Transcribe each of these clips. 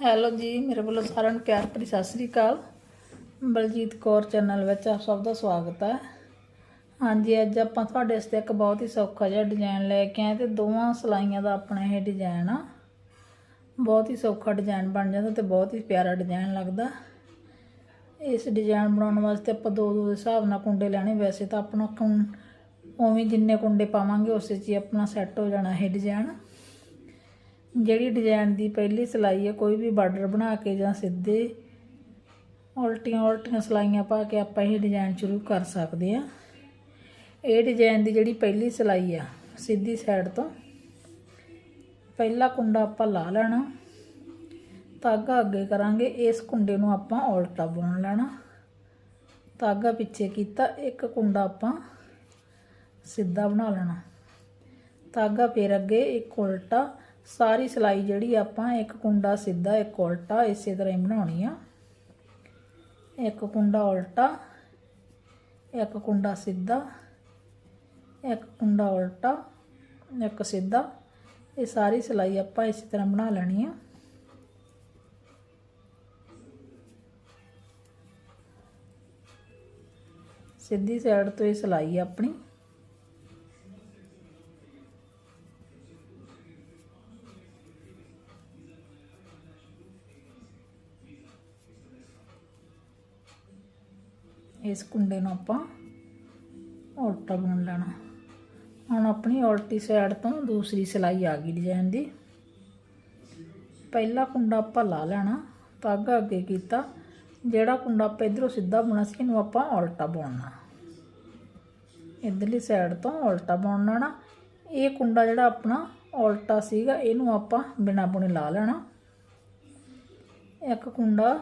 Hello ਜੀ, ਮੇਰੇ ਵੱਲੋਂ ਸਾਰਿਆਂ ਨੂੰ ਪਿਆਰ ਭਰੀ ਸਤਿ ਸ੍ਰੀ ਅਕਾਲ। ਬਲਜੀਤ ਕੌਰ ਚੈਨਲ ਵਿੱਚ ਆਪ ਸਭ ਦਾ ਸਵਾਗਤ ਹੈ। ਹਾਂਜੀ, ਅੱਜ ਆਪਾਂ ਤੁਹਾਡੇ ਵਾਸਤੇ ਇੱਕ ਬਹੁਤ ਹੀ ਸੌਖਾ ਜਿਹਾ ਡਿਜ਼ਾਈਨ ਲੈ ਕੇ ਆਏ ਤੇ ਦੋਵਾਂ ਸਲਾਈਆਂ ਦਾ ਆਪਣਾ ਇਹ ਡਿਜ਼ਾਈਨ ਆ। ਬਹੁਤ ਹੀ ਸੌਖਾ ਡਿਜ਼ਾਈਨ ਬਣ ਜਾਂਦਾ ਤੇ ਬਹੁਤ ਹੀ ਪਿਆਰਾ ਡਿਜ਼ਾਈਨ ਲੱਗਦਾ। ਇਸ ਡਿਜ਼ਾਈਨ ਬਣਾਉਣ ਵਾਸਤੇ ਆਪਾਂ ਦੋ ਦੋ ਦੇ ਹਿਸਾਬ ਨਾਲ ਕੁੰਡੇ ਲੈਣੇ। ਵੈਸੇ ਤਾਂ ਆਪਣਾ ਉਵੇਂ ਜਿੰਨੇ ਕੁੰਡੇ ਪਾਵਾਂਗੇ, ਉਸੇ 'ਚ ਹੀ ਆਪਣਾ ਸੈੱਟ ਹੋ ਜਾਣਾ ਇਹ ਡਿਜ਼ਾਈਨ ਜਿਹੜੀ ਡਿਜ਼ਾਈਨ ਦੀ ਪਹਿਲੀ ਸਿਲਾਈ ਹੈ ਕੋਈ ਵੀ ਬਾਰਡਰ ਬਣਾ ਕੇ ਜਾਂ ਸਿੱਧੇ ਉਲਟੀਆਂ ਉਲਟੀਆਂ ਸਿਲਾਈਆਂ ਪਾ ਕੇ ਆਪਾਂ ਇਹ ਡਿਜ਼ਾਈਨ ਸ਼ੁਰੂ ਕਰ ਸਕਦੇ ਆ। ਇਹ ਡਿਜ਼ਾਈਨ ਦੀ ਜਿਹੜੀ ਪਹਿਲੀ ਸਿਲਾਈ ਆ, ਸਿੱਧੀ ਸਾਈਡ ਤੋਂ, ਪਹਿਲਾ ਕੁੰਡਾ ਆਪਾਂ ਲਾ ਲੈਣਾ। ਧਾਗਾ ਅੱਗੇ ਕਰਾਂਗੇ, ਇਸ ਕੁੰਡੇ ਨੂੰ ਆਪਾਂ ਉਲਟਾ ਬੁਣ ਲੈਣਾ। ਧਾਗਾ ਪਿੱਛੇ ਕੀਤਾ, ਇੱਕ ਕੁੰਡਾ ਆਪਾਂ ਸਿੱਧਾ ਬਣਾ ਲੈਣਾ। ਧਾਗਾ ਫੇਰ ਅੱਗੇ ਇੱਕ ਉਲਟਾ ਸਾਰੀ ਸਿਲਾਈ ਜਿਹੜੀ ਆਪਾਂ, ਇੱਕ ਕੁੰਡਾ ਸਿੱਧਾ, ਇੱਕ ਉਲਟਾ, ਇਸੇ ਤਰ੍ਹਾਂ ਹੀ ਬਣਾਉਣੀ ਆ। ਇੱਕ ਕੁੰਡਾ ਉਲਟਾ, ਇੱਕ ਕੁੰਡਾ ਸਿੱਧਾ, ਇੱਕ ਕੁੰਡਾ ਉਲਟਾ, ਇੱਕ ਸਿੱਧਾ। ਇਹ ਸਾਰੀ ਸਿਲਾਈ ਆਪਾਂ ਇਸੇ ਤਰ੍ਹਾਂ ਬਣਾ ਲੈਣੀ ਆ। ਸਿੱਧੀ ਸਾਈਡ ਤੋਂ ਇਹ ਸਿਲਾਈ ਆਪਣੀ ਇਸ ਕੁੰਡੇ ਨੂੰ ਆਪਾਂ ਉਲਟਾ ਬੁਣ ਲੈਣਾ। ਹੁਣ ਆਪਣੀ ਉਲਟੀ ਸਾਈਡ ਤੋਂ ਦੂਸਰੀ ਸਿਲਾਈ ਆ ਗਈ ਡਿਜ਼ਾਈਨ ਦੀ। ਪਹਿਲਾ ਕੁੰਡਾ ਆਪਾਂ ਲਾ ਲੈਣਾ ਧਾਗਾ ਅੱਗੇ ਕੀਤਾ। ਜਿਹੜਾ ਕੁੰਡਾ ਆਪਾਂ ਇਧਰੋਂ ਸਿੱਧਾ ਬੁਣਾ ਸੀ, ਇਹਨੂੰ ਆਪਾਂ ਉਲਟਾ ਬੁਣਨਾ। ਇਧਰਲੀ ਸਾਈਡ ਤੋਂ ਉਲਟਾ ਬੁਣਨਾ ਨਾ ਇਹ ਕੁੰਡਾ ਜਿਹੜਾ ਆਪਣਾ ਉਲਟਾ ਸੀਗਾ, ਇਹਨੂੰ ਆਪਾਂ ਬਿਨਾ ਬੁਣੇ ਲਾ ਲੈਣਾ। ਇੱਕ ਕੁੰਡਾ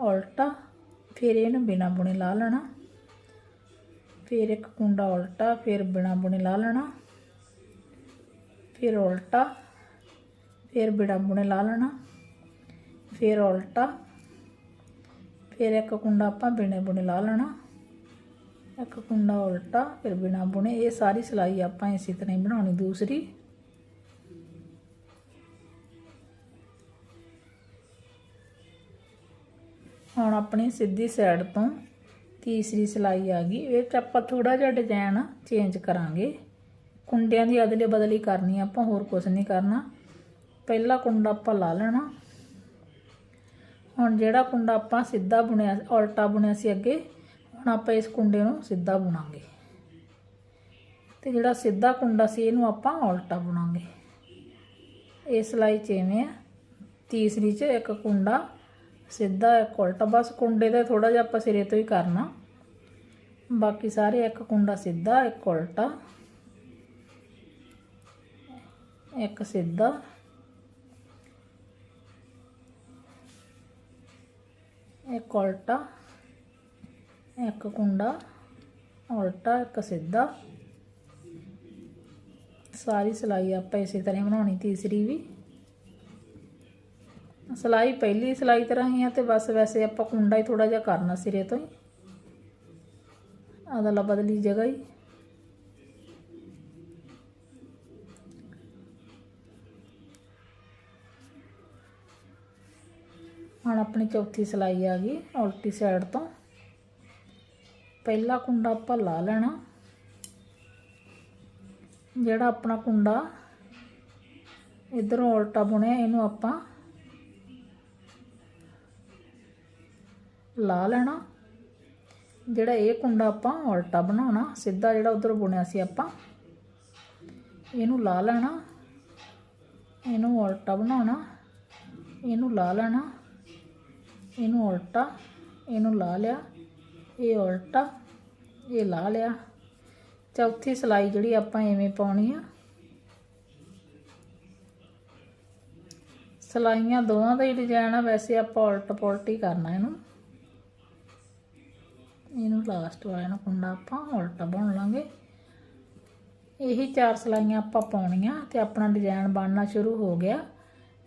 ਉਲਟਾ ਫਿਰ ਇਹਨੂੰ ਬਿਨਾ ਬੁਣੇ ਲਾ ਲੈਣਾ। ਫਿਰ ਇੱਕ ਕੁੰਡਾ ਉਲਟਾ, ਫਿਰ ਬਿਨਾ ਬੁਣੇ ਲਾ ਲੈਣਾ। ਫਿਰ ਉਲਟਾ, ਫਿਰ ਬਿਨਾ ਬੁਣੇ ਲਾ ਲੈਣਾ। ਫਿਰ ਉਲਟਾ, ਫਿਰ ਇੱਕ ਕੁੰਡਾ ਆਪਾਂ ਬਿਨਾ ਬੁਣੇ ਲਾ ਲੈਣਾ। ਇੱਕ ਕੁੰਡਾ ਉਲਟਾ, ਫਿਰ ਬਿਨਾ ਬੁਣੇ। ਇਹ ਸਾਰੀ ਸਿਲਾਈ ਆਪਾਂ ਇਸੇ ਤਰ੍ਹਾਂ ਹੀ ਬਣਾਉਣੀ ਦੂਸਰੀ। ਹੁਣ ਆਪਣੀ ਸਿੱਧੀ ਸਾਈਡ ਤੋਂ ਤੀਸਰੀ ਸਿਲਾਈ ਆ ਗਈ। ਇਹ 'ਚ ਆਪਾਂ ਥੋੜਾ ਜਿਹਾ ਡਿਜ਼ਾਈਨ ਚੇਂਜ ਕਰਾਂਗੇ। ਕੁੰਡਿਆਂ ਦੀ ਅਦਲੇ ਬਦਲੀ ਕਰਨੀ ਆਪਾਂ ਹੋਰ ਕੁਝ ਨਹੀਂ ਕਰਨਾ। ਪਹਿਲਾ ਕੁੰਡਾ ਆਪਾਂ ਲਾ ਲੈਣਾ। ਹੁਣ ਜਿਹੜਾ ਕੁੰਡਾ ਆਪਾਂ ਸਿੱਧਾ ਬੁਣਿਆ, ਉਲਟਾ ਬੁਣਿਆ ਸੀ ਅੱਗੇ, ਹੁਣ ਆਪਾਂ ਇਸ ਕੁੰਡੇ ਨੂੰ ਸਿੱਧਾ ਬੁਣਾਂਗੇ। ਤੇ ਜਿਹੜਾ ਸਿੱਧਾ ਕੁੰਡਾ ਸੀ, ਇਹਨੂੰ ਆਪਾਂ ਉਲਟਾ ਬੁਣਾਂਗੇ। ਇਹ ਸਲਾਈ ਚ ਐਵੇਂ ਆ? ਤੀਸਰੀ ਚ ਇੱਕ ਕੁੰਡਾ ਸਿੱਧਾ ਇੱਕ ਉਲਟਾ, ਬਸ ਕੁੰਡੇ ਦਾ ਥੋੜਾ ਜਿਹਾ ਆਪਾਂ ਸਿਰੇ ਤੋਂ ਹੀ ਕਰਨਾ। ਬਾਕੀ ਸਾਰੇ ਇੱਕ ਕੁੰਡਾ ਸਿੱਧਾ, ਇੱਕ ਉਲਟਾ। ਇੱਕ ਸਿੱਧਾ। ਇੱਕ ਉਲਟਾ, ਇੱਕ ਕੁੰਡਾ, ਉਲਟਾ, ਇੱਕ ਸਿੱਧਾ। ਸਾਰੀ ਸਲਾਈ ਆਪਾਂ ਇਸੇ ਤਰ੍ਹਾਂ ਹੀ ਬਣਾਉਣੀ ਤੀਸਰੀ ਵੀ। ਸਲਾਈ ਪਹਿਲੀ ਸਲਾਈ ਤਰ੍ਹਾਂ ਹੀ ਆ ਤੇ ਬਸ ਵੈਸੇ ਆਪਾਂ ਕੁੰਡਾ ਹੀ ਥੋੜਾ ਜਿਹਾ ਕਰਨਾ ਸਿਰੇ ਤੋਂ ਹੀ। ਅਦਲਾ ਬਦਲੀ ਜਗ੍ਹਾ ਹੀ। ਹੁਣ ਆਪਣੀ ਚੌਥੀ ਸਲਾਈ ਆ ਗਈ ਉਲਟੀ ਸਾਈਡ ਤੋਂ। ਪਹਿਲਾ ਕੁੰਡਾ ਆਪਾਂ ਲਾ ਲੈਣਾ। ਜਿਹੜਾ ਆਪਣਾ ਕੁੰਡਾ ਇਧਰੋਂ ਉਲਟਾ ਬੁਣਿਆ, ਇਹਨੂੰ ਆਪਾਂ ਲਾ ਲੈਣਾ। ਜਿਹੜਾ ਇਹ ਕੁੰਡਾ ਆਪਾਂ ਉਲਟਾ ਬਣਾਉਣਾ, ਸਿੱਧਾ ਜਿਹੜਾ ਉਧਰ ਬੁਣਿਆ ਸੀ ਆਪਾਂ, ਇਹਨੂੰ ਲਾ ਲੈਣਾ। ਇਹਨੂੰ ਉਲਟਾ ਬਣਾਉਣਾ। ਇਹਨੂੰ ਲਾ ਲੈਣਾ। ਇਹਨੂੰ ਉਲਟਾ, ਇਹਨੂੰ ਲਾ ਲਿਆ। ਇਹ ਉਲਟਾ, ਇਹ ਲਾ ਲਿਆ। ਚੌਥੀ ਸਲਾਈ ਜਿਹੜੀ ਆਪਾਂ ਐਵੇਂ ਪਾਉਣੀ ਆ। ਸਲਾਈਆਂ ਦੋਵਾਂ ਦਾ ਹੀ ਡਿਜ਼ਾਈਨ ਆ, ਵੈਸੇ ਆਪਾਂ ਉਲਟ ਪੁਲਟ ਹੀ ਕਰਨਾ ਇਹਨੂੰ। ਇਹਨੂੰ ਲਾਸਟ ਵਾਲੇ ਨੂੰ ਕੁੰਡਾ ਆਪਾਂ ਉਲਟਾ ਬੁਣ ਲਾਂਗੇ। ਇਹੀ ਚਾਰ ਸਲਾਈਆਂ ਆਪਾਂ ਪਾਉਣੀਆਂ ਤੇ ਆਪਣਾ ਡਿਜ਼ਾਈਨ ਬਣਨਾ ਸ਼ੁਰੂ ਹੋ ਗਿਆ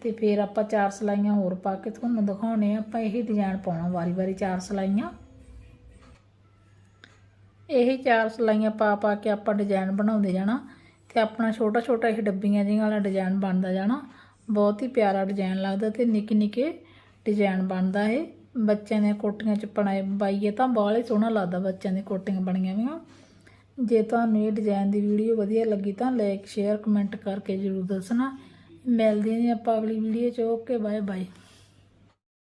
ਤੇ ਫਿਰ ਆਪਾਂ ਚਾਰ ਸਲਾਈਆਂ ਹੋਰ ਪਾ ਕੇ ਤੁਹਾਨੂੰ ਦਿਖਾਉਣੇ ਆਪਾਂ ਇਹੀ ਡਿਜ਼ਾਈਨ ਪਾਉਣਾ ਵਾਰੀ-ਵਾਰੀ ਚਾਰ ਸਲਾਈਆਂ। ਇਹੀ ਚਾਰ ਸਲਾਈਆਂ ਪਾ ਪਾ ਕੇ ਆਪਾਂ ਡਿਜ਼ਾਈਨ ਬਣਾਉਂਦੇ ਜਾਣਾ ਤੇ ਆਪਣਾ ਛੋਟਾ ਛੋਟਾ ਇਹ ਡੱਬੀਆਂ ਜਿਹੀਆਂ ਵਾਲਾ ਡਿਜ਼ਾਈਨ ਬਣਦਾ ਜਾਣਾ। ਬਹੁਤ ਹੀ ਪਿਆਰਾ ਡਿਜ਼ਾਈਨ ਲੱਗਦਾ ਤੇ ਨਿੱਕੇ ਨਿੱਕੇ ਡਿਜ਼ਾਈਨ ਬਣਦਾ ਇਹ। ਬੱਚਿਆਂ ਦੀਆਂ ਕੋਟੀਆਂ ਚ ਪਣਾਏ ਪਾਈਏ ਤਾਂ ਬਹੁਤ ਹੀ ਸੋਹਣਾ ਲੱਗਦਾ ਬੱਚਿਆਂ ਦੀਆਂ ਕੋਟੀਆਂ ਬਣੀਆਂ ਵੀਆਂ ਜੇ ਤੁਹਾਨੂੰ ਇਹ ਡਿਜ਼ਾਈਨ ਦੀ ਵੀਡੀਓ ਵਧੀਆ ਲੱਗੀ ਤਾਂ ਲਾਈਕ ਸ਼ੇਅਰ ਕਮੈਂਟ ਕਰਕੇ ਜਰੂਰ ਦੱਸਣਾ। ਮਿਲਦੇ ਹਾਂ ਜੀ ਆਪਾਂ ਅਗਲੀ ਵੀਡੀਓ 'ਚ ਓਕੇ ਬਾਏ ਬਾਏ